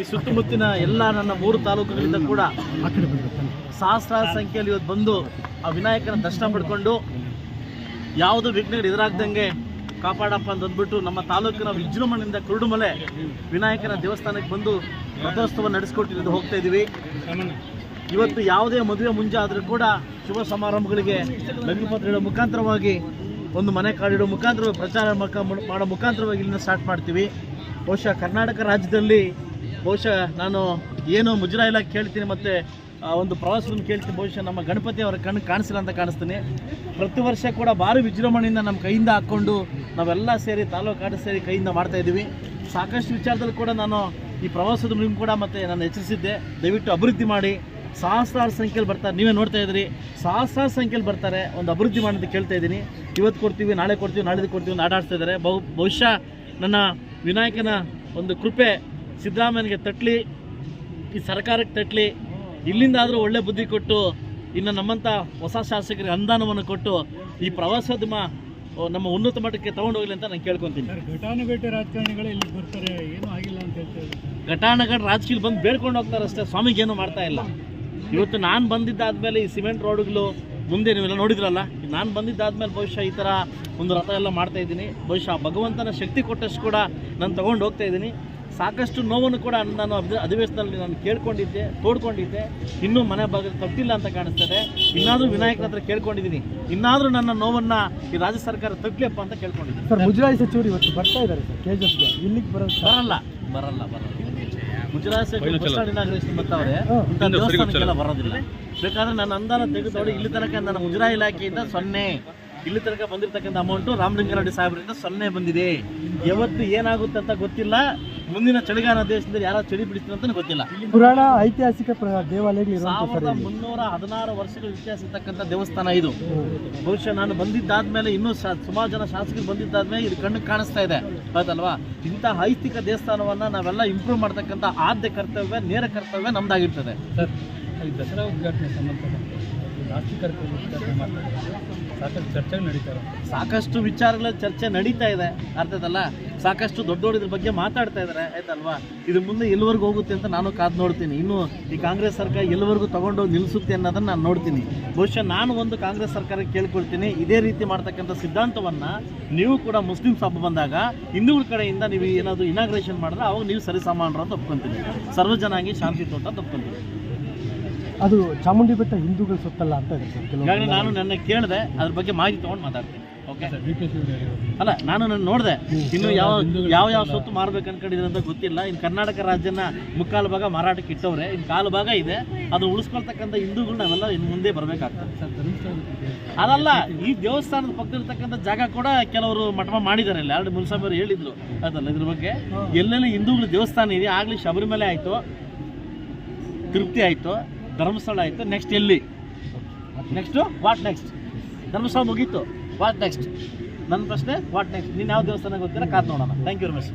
ಈ ಸುತ್ತಮುತ್ತಿನ ಎಲ್ಲ ನನ್ನ ಮೂರು ತಾಲೂಕುಗಳಿಂದ ಕೂಡ ಸಹಸ್ರಾರು ಸಂಖ್ಯೆಯಲ್ಲಿ ಇವತ್ತು ಬಂದು ಆ ವಿನಾಯಕನ ದರ್ಶನ ಪಡ್ಕೊಂಡು ಯಾವುದು ವಿಘ್ನಗಳು ಎದುರಾಗ್ದಂಗೆ ಕಾಪಾಡಪ್ಪ ಅಂತ ಅಂದ್ಬಿಟ್ಟು ನಮ್ಮ ತಾಲೂಕಿನ ವಿಜೃಂಭಣೆಯಿಂದ ಕುರುಡುಮಲೆ ವಿನಾಯಕನ ದೇವಸ್ಥಾನಕ್ಕೆ ಬಂದು ರಥೋತ್ಸವ ನಡೆಸ್ಕೊಟ್ಟಿದ್ದು ಹೋಗ್ತಾ ಇದ್ದೀವಿ ಇವತ್ತು ಯಾವುದೇ ಮದುವೆ ಮುಂಜೆ ಆದರೂ ಕೂಡ ಶುಭ ಸಮಾರಂಭಗಳಿಗೆ ಲಗ್ನಪತ್ರ ಇಡೋ ಮುಖಾಂತರವಾಗಿ ಒಂದು ಮನೆ ಕಾಡಿಡೋ ಮುಖಾಂತರ ಪ್ರಚಾರ ಮಾಡೋ ಮುಖಾಂತರವಾಗಿ ಇಲ್ಲಿಂದ ಸ್ಟಾರ್ಟ್ ಮಾಡ್ತೀವಿ. ಬಹುಶಃ ಕರ್ನಾಟಕ ರಾಜ್ಯದಲ್ಲಿ ಬಹುಶಃ ನಾನು ಏನು ಮುಜರಾ ಇಲಾಖೆ ಕೇಳ್ತೀನಿ ಮತ್ತು ಒಂದು ಪ್ರವಾಸವನ್ನು ಕೇಳ್ತೀನಿ. ಬಹುಶಃ ನಮ್ಮ ಗಣಪತಿ ಅವರ ಕಣ್ಣು ಕಾಣಿಸಿಲ್ಲ ಅಂತ ಕಾಣಿಸ್ತೀನಿ. ಪ್ರತಿ ವರ್ಷ ಕೂಡ ಭಾರಿ ವಿಜೃಂಭಣೆಯಿಂದ ನಮ್ಮ ಕೈಯಿಂದ ಹಾಕ್ಕೊಂಡು ನಾವೆಲ್ಲ ಸೇರಿ, ತಾಲೂಕು ಆಟ ಸೇರಿ ಕೈಯಿಂದ ಮಾಡ್ತಾಯಿದ್ದೀವಿ ಸಾಕಷ್ಟು ವಿಚಾರದಲ್ಲಿ ಕೂಡ ನಾನು ಈ ಪ್ರವಾಸದ ನಿಮ್ಗೆ ಕೂಡ ಮತ್ತೆ ನಾನು ಎಚ್ಚರಿಸಿದ್ದೆ. ದಯವಿಟ್ಟು ಅಭಿವೃದ್ಧಿ ಮಾಡಿ. ಸಹಸ್ರಾರು ಸಂಖ್ಯೆಯಲ್ಲಿ ಬರ್ತಾರೆ. ನೀವೇ ನೋಡ್ತಾ ಇದ್ರಿ ಸಹಸ್ರಾರು ಸಂಖ್ಯೆಯಲ್ಲಿ ಬರ್ತಾರೆ. ಒಂದು ಅಭಿವೃದ್ಧಿ ಮಾಡೋದು ಕೇಳ್ತಾ ಇದ್ದೀನಿ. ಇವತ್ತು ಕೊಡ್ತೀವಿ, ನಾಳೆ ಕೊಡ್ತೀವಿ ನಾಳೆದು ಕೊಡ್ತೀವಿ ಅಂತ ಇದ್ದಾರೆ. ಬಹು, ಬಹುಶಃ ನನ್ನ ವಿನಾಯಕನ ಒಂದು ಕೃಪೆ ಸಿದ್ದರಾಮಯ್ಯನಿಗೆ ತಟ್ಟಲಿ ಈ ಸರ್ಕಾರಕ್ಕೆ ತಟ್ಟಲಿ ಇಲ್ಲಿಂದಾದರೂ ಒಳ್ಳೆ ಬುದ್ಧಿ ಕೊಟ್ಟು ಇನ್ನು ನಮ್ಮಂಥ ಹೊಸ ಶಾಸಕರಿಗೆ ಅನುದಾನವನ್ನು ಕೊಟ್ಟು ಈ ಪ್ರವಾಸೋದ್ಯಮ ನಮ್ಮ ಉನ್ನತ ಮಟ್ಟಕ್ಕೆ ತಗೊಂಡು ಹೋಗ್ಲಿ ಅಂತ ನಾನು ಕೇಳ್ಕೊತೀನಿ. ಘಟಾನುಘಟಿ ರಾಜಕಾರಣಿಗಳು ಇಲ್ಲಿ ಬರ್ತಾರೆ ಏನೂ ಆಗಿಲ್ಲ ಅಂತ ಹೇಳ್ತಾರೆ ಘಟಾನಘಟ ರಾಜಕೀಯ ಬಂದು ಬೇಡ್ಕೊಂಡು ಹೋಗ್ತಾರೆ ಅಷ್ಟೇ ಸ್ವಾಮಿಗೆ ಏನು ಮಾಡ್ತಾ ಇಲ್ಲ. ಇವತ್ತು ನಾನು ಬಂದಿದ್ದಾದ್ಮೇಲೆ ಈ ಸಿಮೆಂಟ್ ರೋಡ್ಗಳು ಮುಂದೆ ನೀವೆಲ್ಲ ನೋಡಿದ್ರಲ್ಲ ನಾನು ಬಂದಿದ್ದಾದ್ಮೇಲೆ ಬಹುಶಃ ಈ ಥರ ಒಂದು ರಥ ಎಲ್ಲ ಮಾಡ್ತಾ ಇದ್ದೀನಿ. ಬಹುಶಃ ಭಗವಂತನ ಶಕ್ತಿ ಕೊಟ್ಟಷ್ಟು ಕೂಡ ನಾನು ತೊಗೊಂಡು ಹೋಗ್ತಾ ಇದ್ದೀನಿ. ಸಾಕಷ್ಟು ನೋವನ್ನು ಕೂಡ ನಾನು ಅಧಿ- ಅಧಿವೇಶನದಲ್ಲಿ ನಾನು ಕೇಳ್ಕೊಂಡಿದ್ದೆ ತೋಡ್ಕೊಂಡಿದ್ದೆ. ಇನ್ನೂ ಮನೆ ಬಾಗಿಲು ತಟ್ಟಿಲ್ಲ ಅಂತ ಕಾಣಿಸ್ತದೆ. ಇನ್ನಾದರೂ ವಿನಾಯಕನ ಹತ್ರ ಕೇಳ್ಕೊಂಡಿದ್ದೀನಿ. ಇನ್ನಾದರೂ ನನ್ನ ನೋವನ್ನು ಈ ರಾಜ್ಯ ಸರ್ಕಾರ ತಟ್ಟಲಿಯಪ್ಪ ಅಂತ ಕೇಳ್ಕೊಂಡಿದ್ದೀನಿ. ಸರ್ ಮುಜರಾಯಿ ಸಚಿವರು ಇವತ್ತು ಬರ್ತಾ ಇದ್ದಾರೆ ಸರ್ ಕೆ ಜಿ ಎಫ್ಗೆ ಇಲ್ಲಿಗೆ ಬರೋದು ಬರಲ್ಲ ಬರಲ್ಲ ಬರಲ್ಲ. ಗುಜರಾತ್ ಬರ್ತಾವ್ರೆ ಹ್ಮ್. ಇಂಥ ದೇವಸ್ಥಾನಕ್ಕೆಲ್ಲ ಬರೋದಿಲ್ಲ. ಬೇಕಾದ್ರೆ ನನ್ನ ಅಂದಾನ ತೆಗೆದು ಇಲ್ಲಿ ತನಕ ನನ್ನ ಮುಜರಾಯಿ ಇಲಾಖೆಯಿಂದ ಸೊನ್ನೆ. ಇಲ್ಲಿ ತನಕ ಬಂದಿರತಕ್ಕಂಥ ಅಮೌಂಟು ರಾಮಲಿಂಗಾರೆಡ್ಡಿ ಸಾಹೇಬರಿಂದ ಸೊನ್ನೆ ಬಂದಿದೆ. ಯಾವತ್ತು ಏನಾಗುತ್ತೆ ಅಂತ ಗೊತ್ತಿಲ್ಲ. ಮುಂದಿನ ಚಳಿಗಾಲ ದೇಶದಲ್ಲಿ ಯಾರು ಚಳಿ ಬಿಡ್ತೀನಿ ಅಂತ ಗೊತ್ತಿಲ್ಲ. ಪುರಾಣ ಐತಿಹಾಸಿಕ ದೇವಾಲಯಗಳು. ಮುನ್ನೂರ ಹದಿನಾರು ವರ್ಷಗಳ ಇತಿಹಾಸ ಇರ್ತಕ್ಕಂಥ ದೇವಸ್ಥಾನ ಇದು. ಬಹುಶಃ ನಾನು ಬಂದಿದ್ದಾದ್ಮೇಲೆ ಇನ್ನೂ ಶಾ ಸುಮಾರು ಜನ ಶಾಸಕರು ಬಂದಿದ್ದಾದ್ಮೇಲೆ ಇದು ಕಣ್ಣಿಗೆ ಕಾಣಿಸ್ತಾ ಇದೆ. ಆಯ್ತಲ್ವಾ ಇಂಥ ಐತಿಕ ದೇವಸ್ಥಾನವನ್ನು ನಾವೆಲ್ಲ ಇಂಪ್ರೂವ್ ಮಾಡ್ತಕ್ಕಂಥ ಆದ್ಯ ಕರ್ತವ್ಯ ನೇರ ಕರ್ತವ್ಯ ನಮ್ದಾಗಿರ್ತದೆ. ಸರ್. ಈ ದಸರಾ ಉದ್ಘಾಟನೆ ಸಂಬಂಧಪಟ್ಟ ರಾಷ್ಟ್ರೀಕರಣ ಉದ್ಘಾಟನೆ ಮಾಡ್ತಾರೆ. ಸಾಕಷ್ಟು ಚರ್ಚೆಗಳು ನಡೀತಾರೆ ಸಾಕಷ್ಟು ವಿಚಾರಗಳ ಚರ್ಚೆ ನಡೀತಾ ಇದೆ. ಅರ್ಥದಲ್ಲ ಸಾಕಷ್ಟು ದೊಡ್ಡವರು ಇದ್ರ ಬಗ್ಗೆ ಮಾತಾಡ್ತಾ ಇದ್ದಾರೆ ಆಯ್ತಲ್ವಾ? ಇದು ಮುಂದೆ ಎಲ್ಲಿವರೆಗೂ ಹೋಗುತ್ತೆ ಅಂತ ನಾನು ಕಾದು ನೋಡ್ತೀನಿ. ಇನ್ನು ಈ ಕಾಂಗ್ರೆಸ್ ಸರ್ಕಾರ ಎಲ್ಲಿವರೆಗೂ ತಗೊಂಡೋಗಿ ನಿಲ್ಲಿಸುತ್ತೆ ಅನ್ನೋದನ್ನ ನಾನು ನೋಡ್ತೀನಿ. ಬಹುಶಃ ನಾನು ಒಂದು ಕಾಂಗ್ರೆಸ್ ಸರ್ಕಾರಕ್ಕೆ ಕೇಳ್ಕೊಳ್ತೀನಿ. ಇದೇ ರೀತಿ ಮಾಡ್ತಕ್ಕಂಥ ಸಿದ್ಧಾಂತವನ್ನ ನೀವು ಕೂಡ ಮುಸ್ಲಿಮ್ಸ್ ಹಬ್ಬ ಬಂದಾಗ ಹಿಂದೂಗಳ ಕಡೆಯಿಂದ ನೀವು ಏನಾದರೂ ಇನಾಗ್ರೇಷನ್ ಮಾಡಿದ್ರೆ ಅವಾಗ ನೀವು ಸರಿ ಸಮಾನರು ಅಂತ ಒಪ್ಕೊಂತೀನಿ. ಸರ್ವಜನಾಗಿ ಶಾಂತಿ ತೋಟ ಅಂತ ಒಪ್ಕೊಂತೀನಿ. ಅದು ಚಾಮುಂಡಿ ಬೆಟ್ಟ ಹಿಂದೂಗಳ ಸುತ್ತಲ್ಲ ಅಂತ ಇದೆ ಸರ್. ನಾನು ನನ್ನ ಕೇಳಿದೆ ಅದ್ರ ಬಗ್ಗೆ ಮಾಹಿತಿ ತೊಗೊಂಡು ಮಾತಾಡ್ತೀನಿ. ಅಲ್ಲ ನಾನು ನಾನು ನೋಡಿದೆ. ಇನ್ನು ಯಾವ ಯಾವ ಯಾವ ಸೊತ್ತು ಮಾರ್ಬೇಕು ಅನ್ಕೊಂಡಿದ್ರೆ ಅಂತ ಗೊತ್ತಿಲ್ಲ. ಇನ್ನು ಕರ್ನಾಟಕ ರಾಜ್ಯನ ಮುಕ್ಕಾಲು ಭಾಗ ಮಾರಾಟಕ್ಕೆ ಇಟ್ಟವ್ರೆ. ಇನ್ನು ಕಾಲು ಭಾಗ ಇದೆ. ಅದು ಉಳಿಸ್ಕೊಳ್ತಕ್ಕಂಥ ಹಿಂದೂಗಳು ನಾವೆಲ್ಲ ಇನ್ನು ಮುಂದೆ ಬರಬೇಕಾಗ್ತದೆ. ಅದಲ್ಲ ಈ ದೇವಸ್ಥಾನದ ಪಕ್ಕದಲ್ಲಿರ್ತಕ್ಕಂಥ ಜಾಗ ಕೂಡ ಕೆಲವರು ಮಠ ಮಾಡಿದ್ದಾರೆ ಇಲ್ಲಿ ಎರಡು ಮುನ್ಸಾಮಿಯವರು ಹೇಳಿದ್ರು. ಅದಲ್ಲ ಇದ್ರ ಬಗ್ಗೆ. ಎಲ್ಲೆಲ್ಲಿ ಹಿಂದೂಗಳ ದೇವಸ್ಥಾನ ಇದೆ ಆಗಲಿ ಶಬರಿಮಲೆ ಆಯಿತು ತೃಪ್ತಿ ಆಯಿತು ಧರ್ಮಸ್ಥಳ ಆಯಿತು ನೆಕ್ಸ್ಟ್ ಎಲ್ಲಿ? ನೆಕ್ಸ್ಟು ವಾಟ್ ನೆಕ್ಸ್ಟ್ ಧರ್ಮಸ್ಥಳ ಮುಗೀತು. ವಾಟ್ ನೆಕ್ಸ್ಟ್ ನನ್ನ ಪ್ರಶ್ನೆ ವಾಟ್ ನೆಕ್ಸ್ಟ್ ನೀನು ಯಾವ ದೇವಸ್ಥಾನ ಗೊತ್ತಿಲ್ಲ ಕಾದು ನೋಡೋಣ. Thank you very much